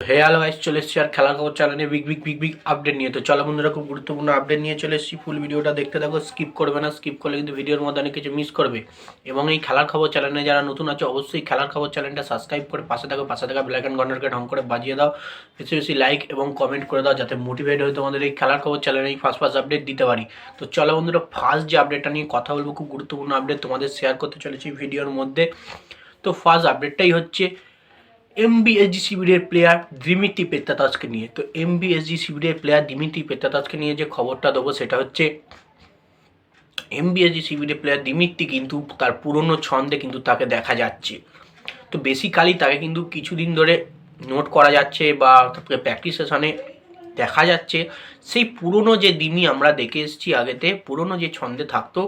হে hello guys চলে এসেছি আর খেলার খবর চ্যানেলে big big big big update নিয়ে। তো চলো বন্ধুরা, খুব গুরুত্বপূর্ণ আপডেট নিয়ে চলে এসেছি। ফুল ভিডিওটা দেখতে থাকো স্কিপ করবে না। স্কিপ করলে কিন্তু ভিডিওর মধ্যে অনেক কিছু মিস করবে। এবং এই খেলার খবর চ্যানেলে যারা নতুন আছে, অবশ্যই খেলার খবর চ্যানেলটা সাবস্ক্রাইব করে পাশে থাকো। পাশে থাকা ব্ল্যাক অ্যান্ড গন্ডারকে ঢং করে বাজিয়ে দাও। বেশি বেশি লাইক এবং কমেন্ট করে দাও, যাতে মোটিভেট হয়ে তোমাদের এই খেলার খবর চ্যানেলে এই ফার্স্ট ফার্স্ট আপডেট দিতে পারি। তো চলো বন্ধুরা ফার্স্ট যে আপডেটটা নিয়ে কথা বলব, খুব গুরুত্বপূর্ণ আপডেট তোমাদের শেয়ার করতে চলেছি ভিডিওর মধ্যে। তো ফার্স্ট আপডেটটাই হচ্ছে এমবিএসজি শিবিরের প্লেয়ার দিমিত্রি পেত্তাতাসকে নিয়ে। তো এমবিএসজি শিবিরের প্লেয়ার দিমিত্রি পেত্তাতাসকে নিয়ে যে খবরটা দেবো, সেটা হচ্ছে এমবিএসজি শিবিরের প্লেয়ার দিমিত্রি কিন্তু তার পুরনো ছন্দে কিন্তু তাকে দেখা যাচ্ছে। তো বেসিক্যালি তাকে কিন্তু কিছুদিন ধরে নোট করা যাচ্ছে বা তাকে প্র্যাকটিস সেশনে দেখা যাচ্ছে। সেই পুরনো যে দিমি আমরা দেখে এসেছি আগেতে, পুরনো যে ছন্দে থাকতো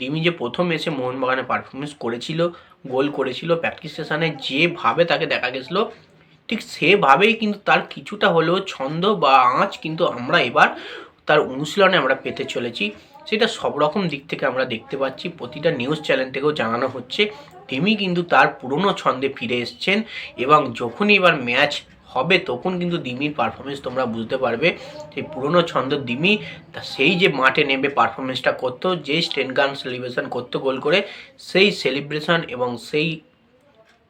দিমি যে প্রথম এসে মোহনবাগানে পারফরমেন্স করেছিল, গোল করেছিল প্র্যাকটিস সেশনে যেভাবে তাকে দেখা গেছিল, ঠিক সেভাবেই কিন্তু তার কিছুটা হলেও ছন্দ বা আঁচ কিন্তু আমরা এবার তার অনুশীলনে আমরা পেতে চলেছি। সেটা সব রকম দিক থেকে আমরা দেখতে পাচ্ছি। প্রতিটা নিউজ চ্যানেল থেকেও জানানো হচ্ছে। তিনি কিন্তু তার পুরনো ছন্দে ফিরে এসছেন এবং যখনই এবার ম্যাচ হবে, তখন কিন্তু দিমির পারফরমেন্স তোমরা বুঝতে পারবে। সেই পুরনো ছন্দ দিমি, তা সেই যে মাঠে নেমে পারফরমেন্সটা করতো, যে স্টেন গান সেলিব্রেশন করতো গোল করে, সেই সেলিব্রেশন এবং সেই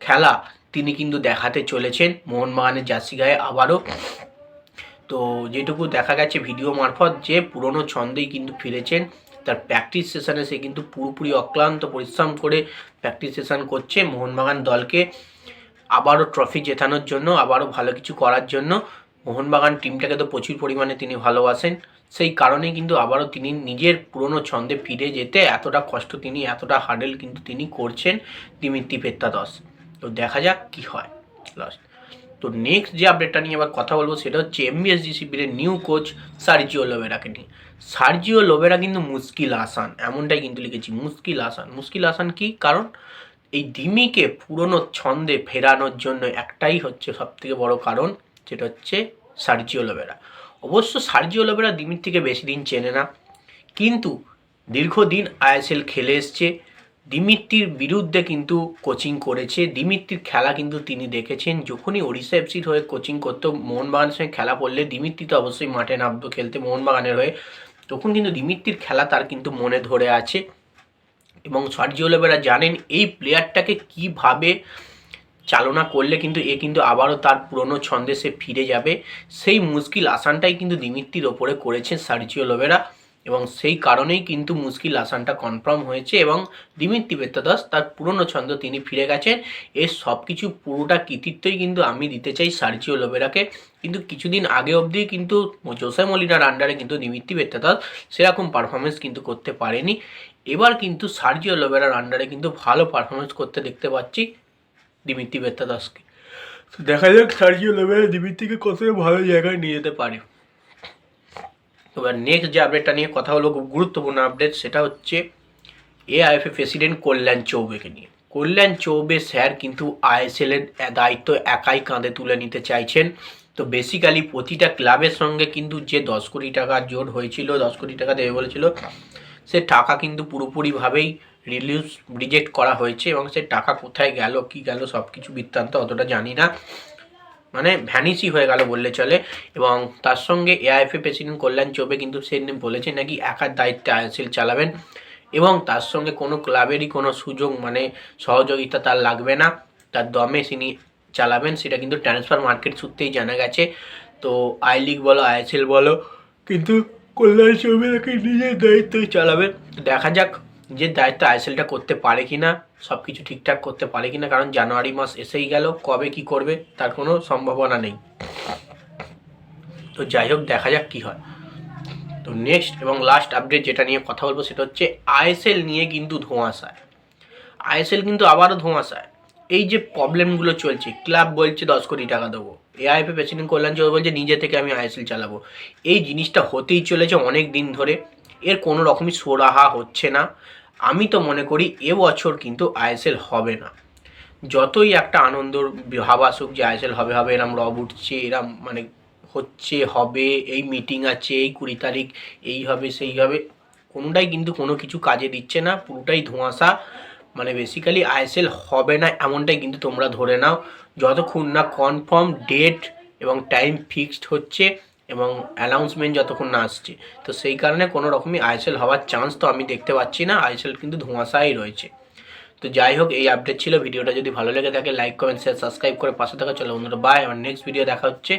খেলা তিনি কিন্তু দেখাতে চলেছেন মোহনবাগানের জার্সি গায়ে আবারও। তো যেটুকু দেখা গেছে ভিডিও মারফত, যে পুরনো ছন্দেই কিন্তু ফিরেছেন। তার প্র্যাকটিস সেশনে সে কিন্তু পুরোপুরি অক্লান্ত পরিশ্রম করে প্র্যাকটিস সেশন করছে মোহনবাগান দলকে। আবারও ট্রফি জেতানোর জন্য, আবারও ভালো কিছু করার জন্য মোহনবাগান টিমটাকে তো প্রচুর পরিমাণে তিনি ভালোবাসেন। সেই কারণেই কিন্তু আবারও তিনি নিজের পুরনো ছন্দে ফিরে যেতে এতটা কষ্ট তিনি, এতটা হার্ডেল কিন্তু তিনি করছেন দিমিত্রি পেত্তাদস। তো দেখা যাক কি হয়। লাস্ট তো নেক্সট যে আপডেটটা নিয়ে আবার কথা বলব সেটা হচ্ছে এমবিএসজি শিবিরের নিউ কোচ সার্জিও লোবেরাকে নিয়ে। সার্জিও লোবেরা কিন্তু মুশকিল আসান, এমনটাই কিন্তু লিখেছি, মুশকিল আসান। মুশকিল আসান কি? কারণ এই ডিমিকে পুরনো ছন্দে ফেরানোর জন্য একটাই হচ্ছে সব থেকে বড় কারণ, যেটা হচ্ছে সার্জিও লোবেরা। অবশ্য সার্জিও লোবেরা দিমির থেকে বেশি দিন চেনে না, কিন্তু দীর্ঘদিন আইএসএল খেলে এসছে। দিমিত্রির বিরুদ্ধে কিন্তু কোচিং করেছে দিমিত্রির খেলা কিন্তু তিনি দেখেছেন। যখনই ওড়িশা এফসির হয়ে কোচিং করতো, মোহনবাগানের সঙ্গে খেলা পড়লে দিমিত্রি তো অবশ্যই মাঠে নামতো, খেলতে মোহনবাগানের হয়ে। তখন কিন্তু দিমিত্রির খেলা তার কিন্তু মনে ধরে আছে। এবং সার্জিও লেবেরা জানেন এই প্লেয়ারটাকে কীভাবে চালনা করলে কিন্তু এ কিন্তু আবারও তার পুরনো ছন্দে সে ফিরে যাবে। সেই মুশকিল আসানটাই কিন্তু দিমিত্রির ওপরে করেছে সার্জিও লোবেরা এবং সেই কারণেই কিন্তু মুশকিল আসানটা কনফার্ম হয়েছে এবং দিমিত্রি বেত্তাদাস তার পুরনো ছন্দ তিনি ফিরে গেছেন। এর সব কিছু পুরোটা কৃতিত্বই কিন্তু আমি দিতে চাই সার্জিও লোবেরাকে। কিন্তু কিছুদিন আগে অবধি কিন্তু জোসে মলিনার আন্ডারে কিন্তু দিমিত্রি বেত্তাদাস সেরকম পারফরমেন্স কিন্তু করতে পারেনি। এবার কিন্তু সার্জিও লোবেরার আন্ডারে কিন্তু ভালো পারফরমেন্স করতে দেখতে পাচ্ছি দিমিত্রি বেত্তাদাসকে। দেখা যাক সার্জিও লোবেরা দিমিত্রিকে কতটা ভালো জায়গায় নিয়ে যেতে পারে। এবার নেক্সট যে আপডেটটা নিয়ে কথা হলো খুব গুরুত্বপূর্ণ আপডেট সেটা হচ্ছে এআইএফএ প্রেসিডেন্ট কল্যাণ চৌবেকে নিয়ে। কল্যাণ চৌবে স্যার কিন্তু আইএসএল এর দায়িত্ব একাই কাঁধে তুলে নিতে চাইছেন। তো বেসিক্যালি প্রতিটা ক্লাবের সঙ্গে কিন্তু যে দশ কোটি টাকা জোট হয়েছিল, দশ কোটি টাকা দেবে বলেছিল, সে টাকা কিন্তু পুরোপুরিভাবেই রিলিজ রিজেক্ট করা হয়েছে এবং সে টাকা কোথায় গেল, কি গেল সব কিছু বৃত্তান্ত অতটা জানি না। মানে ভ্যানিসই হয়ে গেল বললে চলে। এবং তার সঙ্গে এআইএফএ প্রেসিডেন্ট কল্যাণ চৌবে কিন্তু সে বলেছে নাকি একার দায়িত্বে আইএসএল চালাবেন। এবং তার সঙ্গে কোনো ক্লাবেরই কোনো সুযোগ মানে সহযোগিতা তার লাগবে না। তার দমে তিনি চালাবেন, সেটা কিন্তু ট্রান্সফার মার্কেট সূত্রেই জানা গেছে। তো আই লিগ বলো আইএসএল বলো, কিন্তু কল্যাণ চৌবে নাকি নিজের দায়িত্বই চালাবে। দেখা যাক যে দায়িত্ব আইএসএলটা করতে পারে কি না সব কিছু ঠিকঠাক করতে পারে কি না কারণ জানুয়ারি মাস এসেই গেল, কবে কি করবে, তার কোনো সম্ভাবনা নেই। তো যাই হোক, দেখা যাক কি হয়। তো নেক্সট এবং লাস্ট আপডেট যেটা নিয়ে কথা বলব সেটা হচ্ছে আইএসএল নিয়ে কিন্তু ধোঁয়াশায়। আইএসএল কিন্তু আবারও ধোঁয়াশায়। এই যে প্রবলেমগুলো চলছে ক্লাব বলছে দশ কোটি টাকা দেবো এআইএফএ প্রেসিডেন্ট কল্যাণ চৌবে বলছে, নিজে থেকে আমি আইএসএল চালাবো। এই জিনিসটা হতেই চলেছে অনেক দিন ধরে। এর কোনো রকমই সোরাহা হচ্ছে না। আমি তো মনে করি এবছর কিন্তু আইএসএল হবে না। যতই একটা আনন্দর ভাব আসুক যে আইএসএল হবে হবে, এরম রব উঠছে, এরম মানে হচ্ছে, হবে, এই মিটিং আছে, এই কুড়ি তারিখ, এই হবে, সেই হবে, কোনোটাই কিন্তু কোনো কিছু কাজে দিচ্ছে না, পুরোটাই ধোঁয়াশা। মানে বেসিক্যালি আইএসএল হবে না এমনটাই কিন্তু তোমরা ধরে নাও। যতক্ষণ না কনফার্ম ডেট এবং টাইম ফিক্সড হচ্ছে এবং অ্যানাউন্সমেন্ট যতক্ষণ না আসছে। তো সেই কারণে কোনো রকমই আইএসএল হওয়ার চান্স তো আমি দেখতে পাচ্ছি না। আইএসএল কিন্তু ধোঁয়াশাই রয়েছে। তো যাই হোক, এই আপডেট ছিল। ভিডিওটা যদি ভালো লেগে থাকে লাইক কমেন্ট শেয়ার সাবস্ক্রাইব করে পাশে থাকা চলো। বন্ধুরা বাই আমার নেক্সট ভিডিও দেখা হচ্ছে।